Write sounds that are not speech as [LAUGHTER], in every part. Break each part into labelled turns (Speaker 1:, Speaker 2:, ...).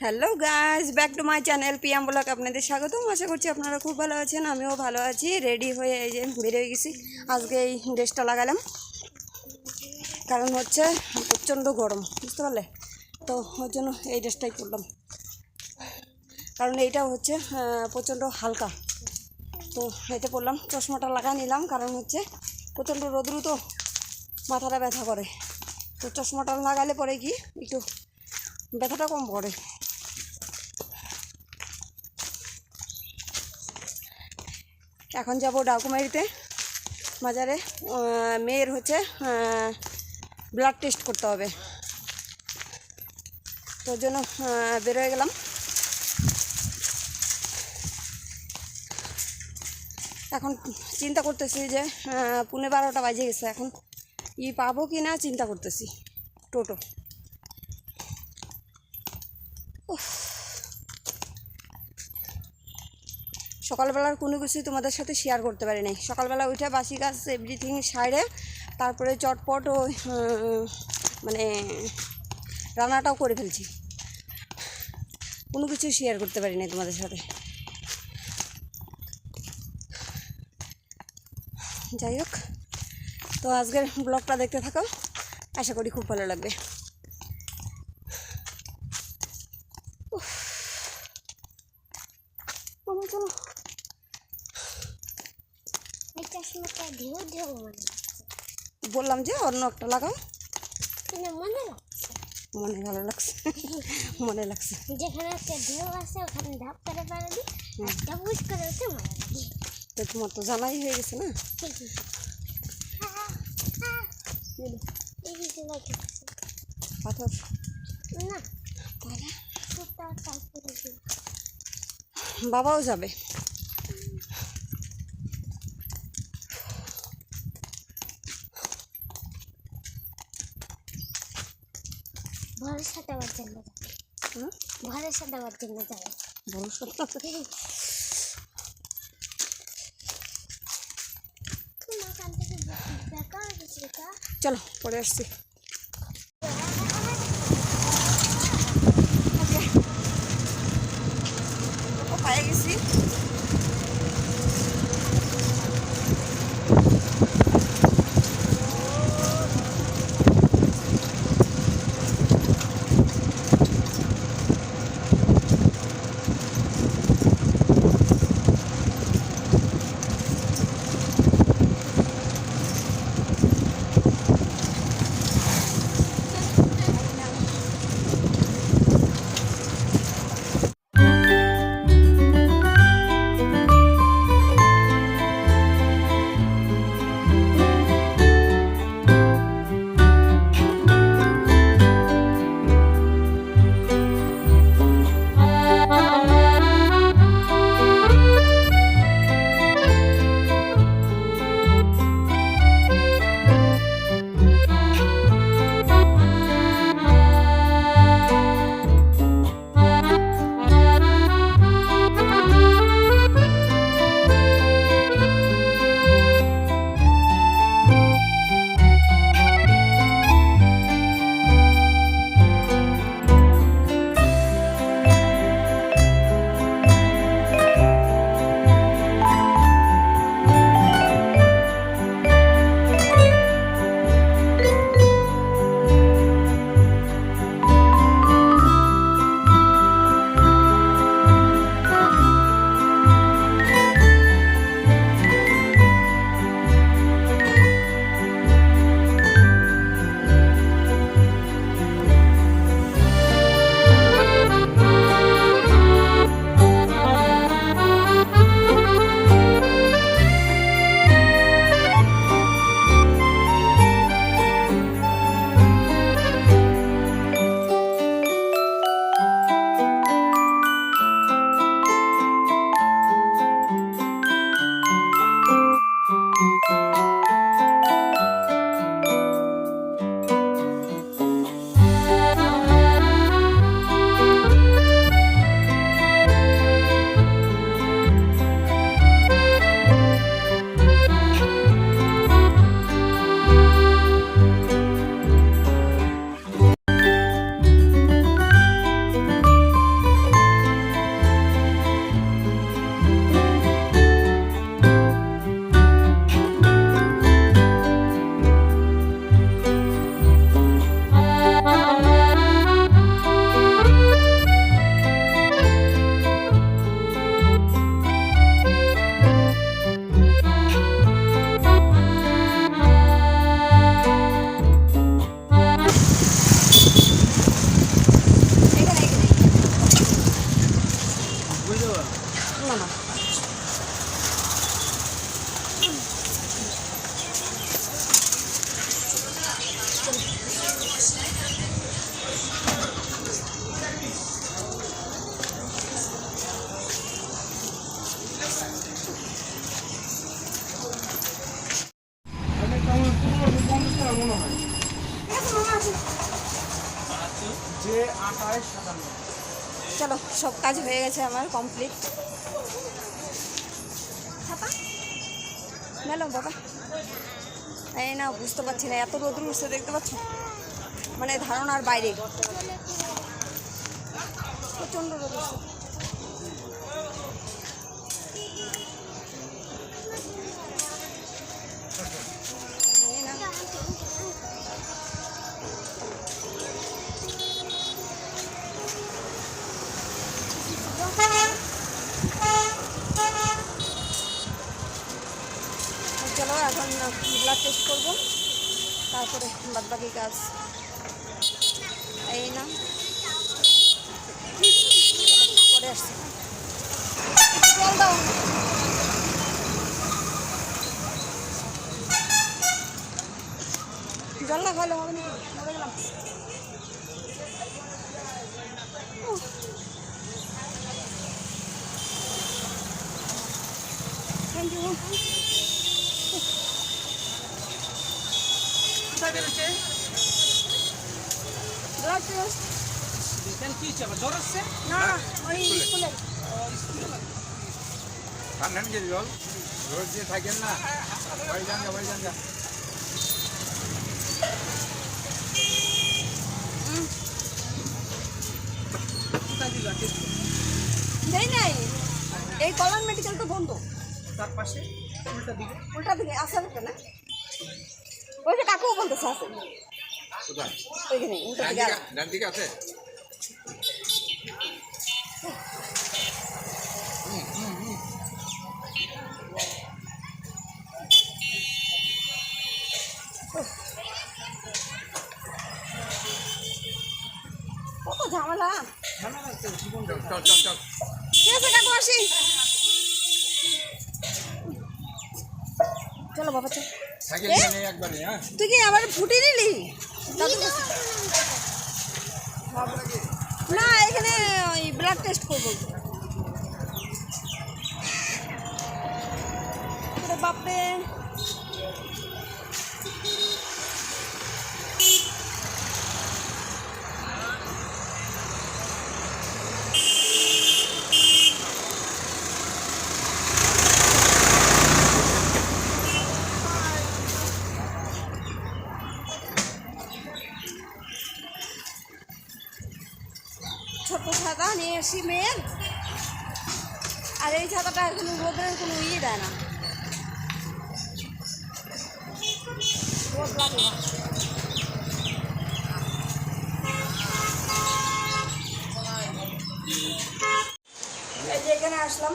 Speaker 1: Hello guys back to my channel PM vlog আপনাদের স্বাগতম। আশা করছি আপনারা খুব ভালো আছেন, আমিও ভালো আছি। রেডি হয়ে এই যে বেরিয়ে গেছি। আজকে এই ড্রেসটা লাগালাম। কারণ হচ্ছে প্রচণ্ড গরম, বুঝতে পারলে? তো ওর জন্য এই ড্রেসটাই পরলাম। কারণ এইটা হচ্ছে প্রচণ্ড হালকা। তো এতে পরলাম, চশমাটা লাগা নিলাম। কারণ হচ্ছে প্রচণ্ড রোদ্রু তো, মাথাটা ব্যথা করে। তো চশমাটা লাগালে পরে কি, একটু ব্যথাটা কম পড়ে এখন যাব ডাকুমারিতে বাজারে মেয়ের হচ্ছে ব্লাড টেস্ট করতে হবে। তোর জন্য বেরোয় গেলাম। এখন চিন্তা করতেছি যে পুনে বারোটা বাজে গেছে। এখন ই পাবো কি না চিন্তা করতেছি। টোটো। সকালবেলার কোনো কিছুই তোমাদের সাথে শেয়ার করতে পারি নাই সকালবেলা উঠে বাসি গাছ এভরিথিং সাইডে তারপরে চটপট ও মানে রান্নাটাও করে ফেলছি। কোনো কিছু শেয়ার করতে পারি নাই তোমাদের সাথে। যাই হোক, তো আজকের ব্লগটা দেখতে থাকো। আশা করি খুব ভালো লাগবে উফ। মামা চলো
Speaker 2: এই চশমাটা ঢেউ ঢেউ মনে হচ্ছে
Speaker 1: বললাম যে অন্য একটা লাগাও।
Speaker 2: মনে
Speaker 1: মনে ভালো লাগছে। [LAUGHS] মনে লাগছে।
Speaker 2: যেখানে একটা ঢেউ আছে ওখানে ধাপ করে পারবি আর ডাবুজ করে উঠে মনে লাগে
Speaker 1: তো তোমার তো জানাই হয়ে গেছে না? পাথর।
Speaker 2: না।
Speaker 1: বাবাও যাবে।
Speaker 2: ভরসা দেওয়ার জন্য যাবে? ভরসা দেওয়ার জন্য যাবে।
Speaker 1: চলো পরে আসছি। চলো, সব কাজ হয়ে গেছে আমার কমপ্লিট মেলো, বাবা। এই না বুঝতে পারছি না, এত রোদ্র উঠছে, দেখতে পাচ্ছ? মানে ধারণার বাইরে। প্রচণ্ড রোদ উঠছে। ব্লাড টেস্ট করব। তারপরে বাদ বাকি কাজ। এই না পরে আসছি। জল দাও। জল না খাইলে হবে না। মরে গেলাম। থ্যাংক ইউ
Speaker 3: কোথায় বেরোচ্ছে
Speaker 1: ব্লাড টেস্ট
Speaker 3: কেন কি হচ্ছে আবার জ্বর আসছে
Speaker 1: না ওই
Speaker 3: টেস্ট
Speaker 1: নেই নাই এই কল্যাণ মেডিকেল তো বন্ধ
Speaker 3: তার পাশে উল্টা দিকে
Speaker 1: উল্টা দিকে আসার না ওই যে কাকুও বলতেছে আছে
Speaker 4: কোথায়?
Speaker 1: ওইখানে উল্টা দিকে
Speaker 4: দিকে ডান দিকে আছে?
Speaker 1: কত ঝামেলা?
Speaker 4: চল চল চল
Speaker 1: ঠিক আছে কাকু আসি। চলো বাবা চল।
Speaker 4: হ্যাঁ?
Speaker 1: তুই কি আবার ফুটি নিলি? না এখানে ওই ব্লাড টেস্ট করব। বাপরে। ছাতা নিয়ে আর এই ছাতাটা কোনো রোদের কোনো ইয়ে দেয় না। রোদ এখানে আসলাম।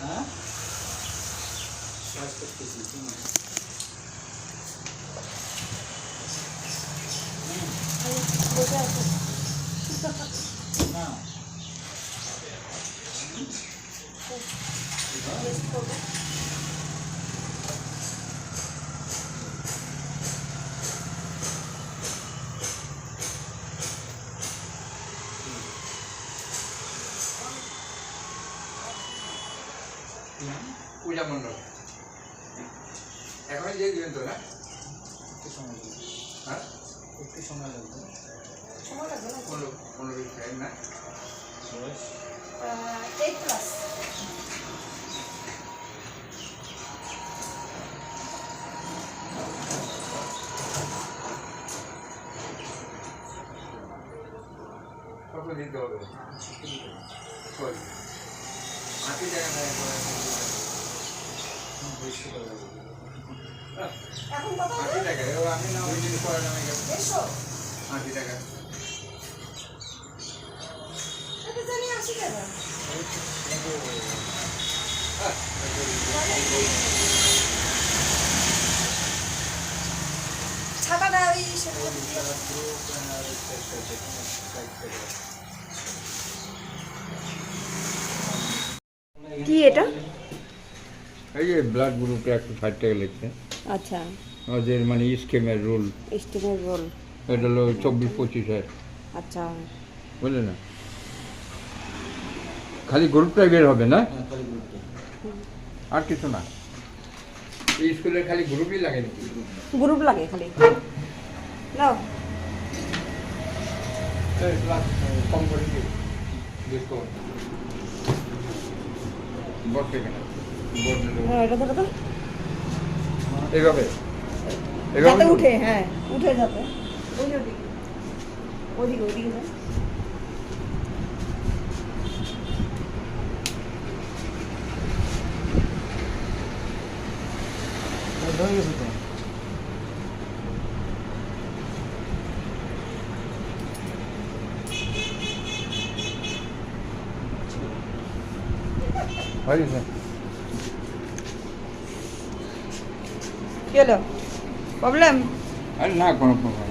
Speaker 3: হ্যাঁ
Speaker 1: বসে আছি
Speaker 3: না
Speaker 1: টেস্ট করব
Speaker 4: পূজা মণ্ডল এখনই দিয়ে দিবেন তো না?
Speaker 3: একটু সময় লাগবে।
Speaker 4: হ্যাঁ?
Speaker 3: একটু সময় লাগবে।
Speaker 1: সময় লাগবে না?
Speaker 4: পনেরো পনেরো টাইম না?
Speaker 3: বয়স
Speaker 1: এইট প্লাস
Speaker 4: কত দিতে হবে? কই আশি টাকা নেয়
Speaker 3: বয়স্ক লাগবে।
Speaker 1: এখন কত
Speaker 4: আশি টাকা। আমি না ওই জিনিস করার নামে গেছে
Speaker 1: দেড়শো?
Speaker 4: আশি টাকা।
Speaker 1: এটা জানি আশি টাকা। ওই কি এটা?
Speaker 4: এই যে ব্লাড গ্রুপে একশো ষাট টাকা লিখছে
Speaker 1: আচ্ছা।
Speaker 4: ওদের মানে স্কিমের রুল।
Speaker 1: স্টিমের রোল।
Speaker 4: এটা হলো চব্বিশ পঁচিশ হাজার
Speaker 1: আচ্ছা।
Speaker 4: বুঝলে না? খালি গ্রুপটাই বের হবে না?
Speaker 3: হ্যাঁ
Speaker 4: আর কিছু না। এই স্কুলে খালি গ্রুপই লাগে নাকি?
Speaker 1: গ্রুপ লাগে খালি। নাও।
Speaker 4: কম করে বসে
Speaker 1: হ্যাঁ এটা তো।
Speaker 4: এইভাবে এইভাবে
Speaker 1: যাতে
Speaker 4: দেবো?
Speaker 1: উঠে হ্যাঁ উঠে যাতে ওই যে ওদিকে ওদিকে ওদিকে যা।
Speaker 3: হয়ে গেছে তো
Speaker 4: হয়ে গেছে
Speaker 1: কি হলো প্রবলেম
Speaker 4: আরে না কোনো প্রবলেম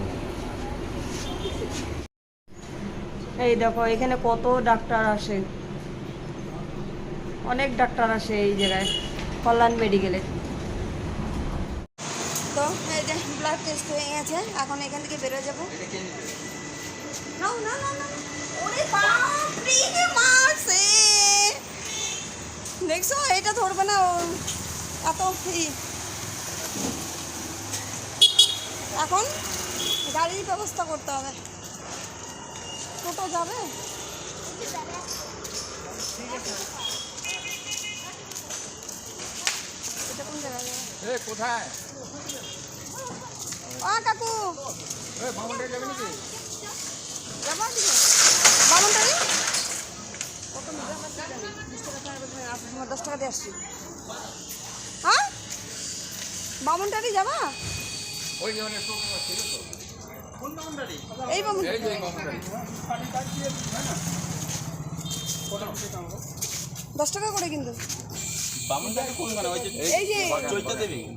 Speaker 1: এই দেখো এখানে কত ডাক্তার আসে। অনেক ডাক্তার আসে এই জায়গায় কল্যাণ মেডিকেলে। তো এই যে ব্লাড টেস্ট হয়ে গেছে এখন এখান থেকে বেরো যাব। নাও না না না ওরে বাপ রে মারছে। দেখছ এটা ধরবে না এত ই। এখন গাড়ির ব্যবস্থা করতে হবে। টোটো যাবে?
Speaker 4: কোথায়?
Speaker 1: ও কাকু!
Speaker 4: যাবে নাকি?
Speaker 1: যাব বামনটারি দশ টাকা দিয়ে আসছি হ্যাঁ বামনটারি যাবা?
Speaker 4: ওই যে অনেক ছিল তো
Speaker 1: এই
Speaker 4: যে
Speaker 1: দশ টাকা করে কিন্তু এই যে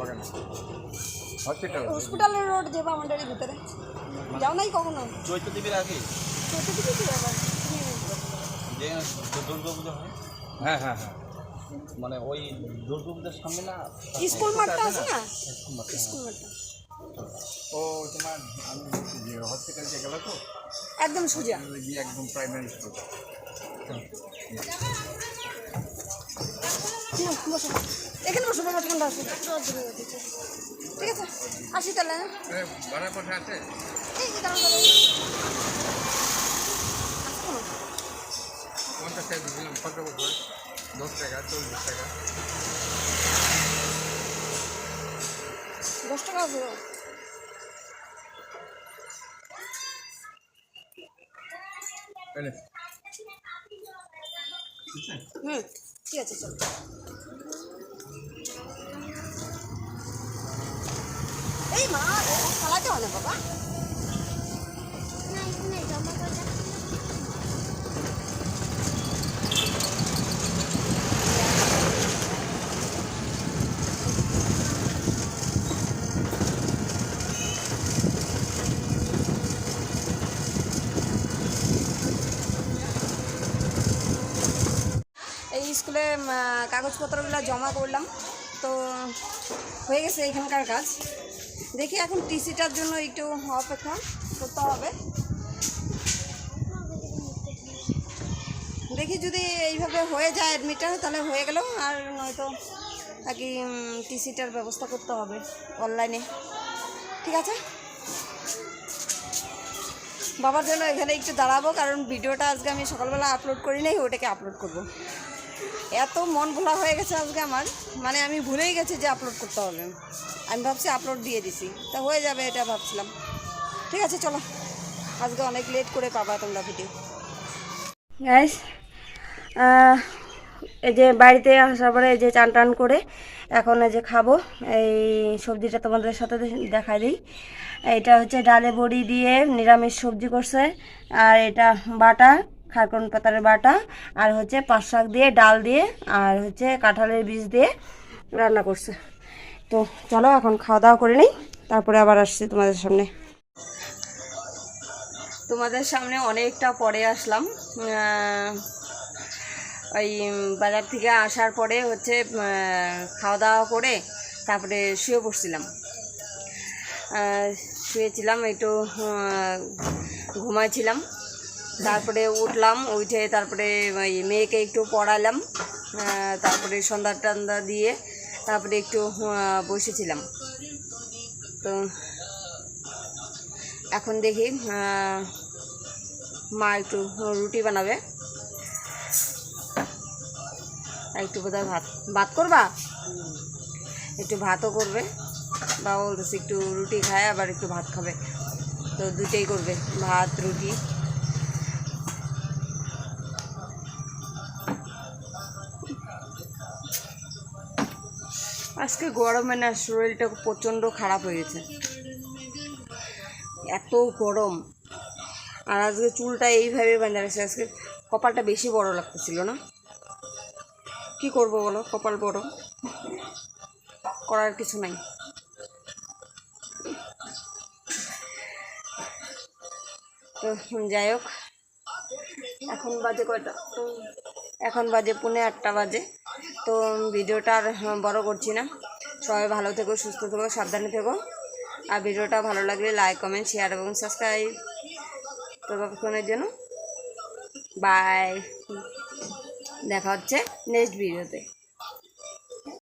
Speaker 4: বাগানে হসপিটাল।
Speaker 1: হসপিটালের রোড যে বামনটারির ভিতরে। যাও নাই কখনো?
Speaker 5: চৈত্র দেবীর আগে।
Speaker 1: চলতে দিকে কি
Speaker 5: যে দুর্গা পুজো হয়।
Speaker 4: হ্যাঁ হ্যাঁ হ্যাঁ।
Speaker 5: মানে ওই দুর্গা পুজোর সামনে না?
Speaker 1: স্কুল মাঠটা আছে না? স্কুল মাঠটা।
Speaker 4: ও তোমার আমি যে হসপিটাল যে গেল তো?
Speaker 1: একদম সোজা।
Speaker 4: গিয়ে একদম প্রাইমারি স্কুল
Speaker 1: এখানে বসো বাবা ঠান্ডা আছে। ঠিক আছে? আসি তাহলে হ্যাঁ?
Speaker 4: ভাড়া কোথায় আছে?
Speaker 1: এই যে দাঁড়ান দাঁড়ান। আসো না।
Speaker 4: পঞ্চাশ টাকা কত বছর? দশ টাকা চল্লিশ টাকা।
Speaker 1: দশ টাকা আছে
Speaker 4: এলে
Speaker 1: হুম ঠিক আছে চলো। এই মা চালাতে হয় না বাবা
Speaker 2: না এখানে জমা করে রাখছি।
Speaker 1: এই স্কুলে উম, আহ, কাগজপত্রগুলো জমা করলাম। তো হয়ে গেছে এখানকার কাজ। দেখি এখন টিসিটার জন্য একটু অপেক্ষা করতে হবে। দেখি যদি এইভাবে হয়ে যায় অ্যাডমিটার তাহলে হয়ে গেল। আর নয়তো আর কি টিসিটার ব্যবস্থা করতে হবে অনলাইনে। ঠিক আছে? বাবার জন্য এখানে একটু দাঁড়াবো, কারণ ভিডিওটা আজকে আমি সকালবেলা আপলোড করি নাই, ওটাকে আপলোড করব। এত মন ভোলা হয়ে গেছে আজকে আমার। মানে আমি ভুলেই গেছি যে আপলোড করতে হবে। আমি ভাবছি আপলোড দিয়ে দিছি। তা হয়ে যাবে এটা ভাবছিলাম। ঠিক আছে, চলো। আজকে অনেক লেট করে পাবা তোমরা ভিডিও এই যে বাড়িতে আসার পরে এই যে চান টান করে এখন এই যে খাব। এই সবজিটা তোমাদের সাথে দেখাই দিই। এটা হচ্ছে ডালে বড়ি দিয়ে নিরামিষ সবজি করছে। আর এটা বাটা। খারকন পাতার বাটা, আর হচ্ছে পাঁচ শাক দিয়ে, ডাল দিয়ে, আর হচ্ছে কাঁঠালের বীজ দিয়ে রান্না করছে। তো চলো এখন খাওয়া দাওয়া করে নিই, তারপরে আবার আসছি তোমাদের সামনে। তোমাদের সামনে অনেকটা পরে আসলাম ওই বাজার থেকে আসার পরে হচ্ছে খাওয়া দাওয়া করে তারপরে শুয়ে পড়ছিলাম। শুয়েছিলাম, একটু ঘুমাইছিলাম। তারপরে উঠলাম, উঠে তারপরে মেয়েকে একটু পড়ালাম তারপরে সন্ধ্যা টান্দা দিয়ে তারপরে একটু বসেছিলাম। তো এখন দেখি মা একটু রুটি বানাবে। একটু বোধহয় ভাত। ভাত করবা? একটু ভাতও করবে। বাবা বলতেছে একটু রুটি খায়, আবার একটু ভাত খাবে। তো দুটেই করবে, ভাত, রুটি। আজকে গরমে না শরীরটা প্রচণ্ড খারাপ হয়ে গেছে। এত গরম। আর আজকে চুলটা এইভাবে বাঁধা গেছে আজকে কপালটা বেশি বড় লাগতেছিল না? কি করব বলো, কপাল বড়? করার কিছু নাই। তো যাই হোক, এখন বাজে কয়টা? এখন বাজে পুনে আটটা বাজে। তো ভিডিওটা আর বড় করছি না। সবাই ভালো থেকো, সুস্থ থেকো, সাবধানে থেকো। আর ভিডিওটা ভালো লাগলে লাইক কমেন্ট শেয়ার এবং সাবস্ক্রাইব ততক্ষণের জন্য বাই দেখা হচ্ছে নেক্সট ভিডিওতে